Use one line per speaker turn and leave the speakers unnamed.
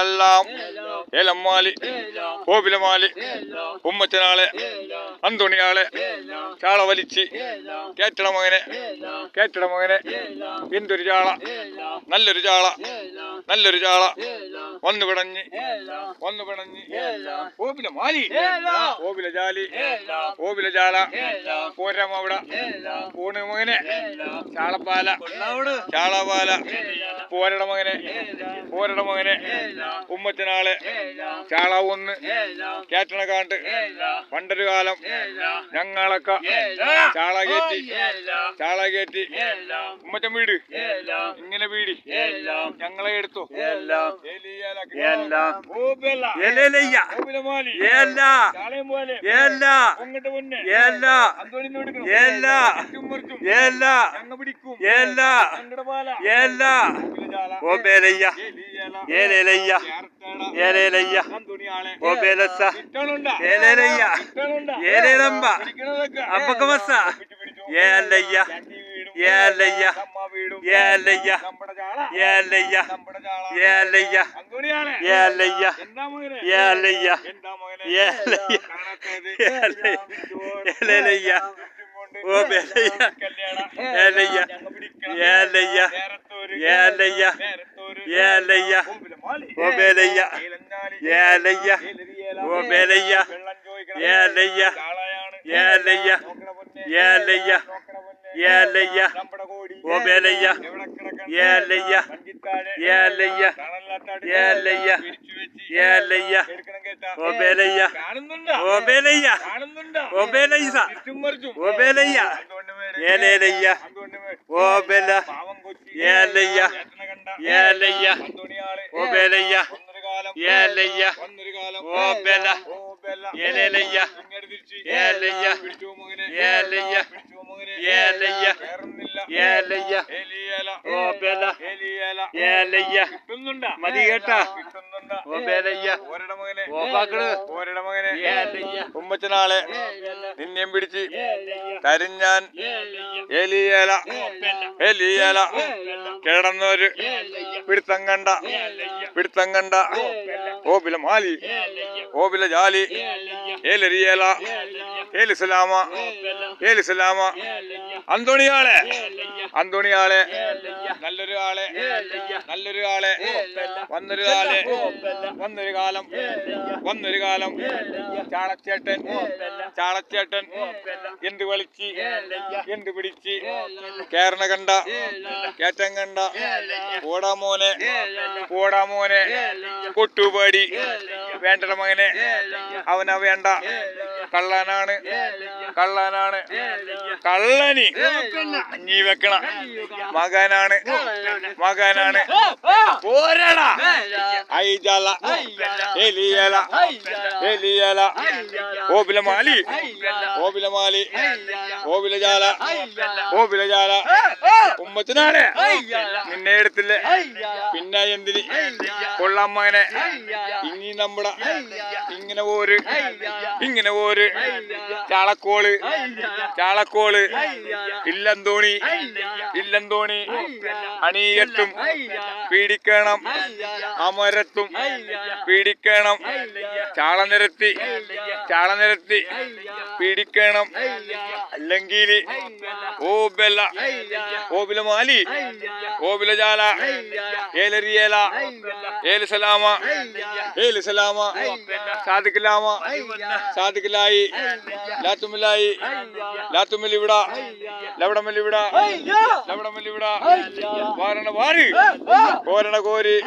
എല്ലാം ഏലമ്മാലി. കോപിലമാലി ഉമ്മച്ചനാളെ. അന്തുണിയാളെ. ചാള വലിച്ച് കേറ്റണ മകനെ കേറ്റണ മകനെ എന്തൊരു ചാള. നല്ലൊരു ചാള. നല്ലൊരു ചാള. ഒന്ന് പിടഞ്ഞ്. ഒന്ന് പിടഞ്ഞ്. കോപില മാലി കോപില ജാലി കോപില ചാള പോരമവിടെ. പൂണ് മകനെ ചാളപ്പാല. ചാളപാല. പോരട മകനെ. പോരട മകനെ. ഉമ്മത്തിനാൾ ചാളാവൊന്ന്. ഒന്ന് കേറ്റണ കാണ്ട് പണ്ടൊരു കാലം ഞങ്ങളൊക്കെ ചാള കയറ്റി. ചാള കയറ്റി. ഉമ്മച്ചൻ വീട്. ഇങ്ങനെ വീടി. ഞങ്ങളെ എടുത്തു.
എലലയ്യ. ഏല. ഏല. ഏല. ഏല. ഏല. ഏല. ഏല. ഓ ബേലയ്യ. ഏലേലയ്യ. ഏലേലയ്യ. ഓ ബേലസ്സ. ഏലേലയ്യ. ഏലേലമ്പ. അപ്പക്ക മസ്സ. ഏലയ്യ. ഏലയ്യ. ഏലയ്യ. ഏലയ്യ. ഏലയ്യ. ഏലയ്യ. ഏലയ്യ. ഏലയ്യ. ഏലയ്യ. ഏലേലയ്യ. ഓ ஏலையா ஏலையா ஓபேலையா ஏலையா ஓபேலையா ஏலையா ஏலையா ஏலையா ஏலையா ஓபேலையா ஏலையா ஏலையா ஏலையா ஏலையா ஓபேலையா ஓபேலையா ஓபேலையா ஓபேலையா ஏலேலையா ஓபேலா ഏലയ്യ. ഏലയ്യ. ഓബേലയ്യ. ഏലയ്യ. ഓബേല. ഏലയ്യ. ഏലയ്യ. ഏലയ്യ.
ഉമ്മച്ചനാളെ. നിന്നെയും പിടിച്ച് കരിഞ്ഞാൻ എലിയേല. എലിയേല. കിടന്നൊരു പിടുത്തം കണ്ട. പിടുത്തം കണ്ട. ഓബില മാലി. ഓബില ജാലി. ഏലരിയേല. ഏലിസലാമ. ഏലിസലാമ. അന്തോണിയാളെ അന്തോണിയാളെ നല്ലൊരു ആളെ നല്ലൊരു ആളെ വന്നൊരു ആളെ വന്നൊരു കാലം വന്നൊരു കാലം ചാളച്ചേട്ടൻ ചാളച്ചേട്ടൻ എന്ത് കളിച്ച് എന്ത് പിടിച്ച് കേരണ കണ്ട കേറ്റം കണ്ട ഓടാമോനെ ഓടാമോനെ പോടാ മോനെ കൊട്ടുപാടി വേണ്ടട മകനെ അവന വേണ്ട കള്ളനാണ് കള്ളനാണ് കള്ളനി നീ വെക്കണ മകനാണ് മകനാണ് പോരടാ ഐജല എലിയല എലിയല ഓബിലമാലി ഓബിലമാലി ഓബിലജാല ഓബിലജാല ഉമ്മത്തിനാണ് നിന്നെ എടുത്തില്ലേ പിന്നെ എന്തിന് കൊള്ളാം മകനെ ഇനി നമ്മുടെ ഇങ്ങനെ പോര് ഇങ്ങനെ പോര് ചാളക്കോൾ. ചാളക്കോൾ. ഇല്ലന്തോണി. ഇല്ലന്തോണി. അണീയത്തും പീഡിക്കണം. അമരത്തും പീഡിക്കണം. ചാള നിരത്തി ചാള നിരത്തി പീഡിക്കണം. അല്ലെങ്കിൽ ഓബല ഓബില മാലി. ഓബില ജാല. ഏലരിയേല ഏൽ സലാമ. ഏൽ സലാമ. സാദിഖിലാമ സാദിഖിലായി ലാത്തുമിലായി ലാത്തുമിലിവിട ലവടമിലിവിട ലവടമിലിവിട വാരണ വാരി. കോരണ കോരി.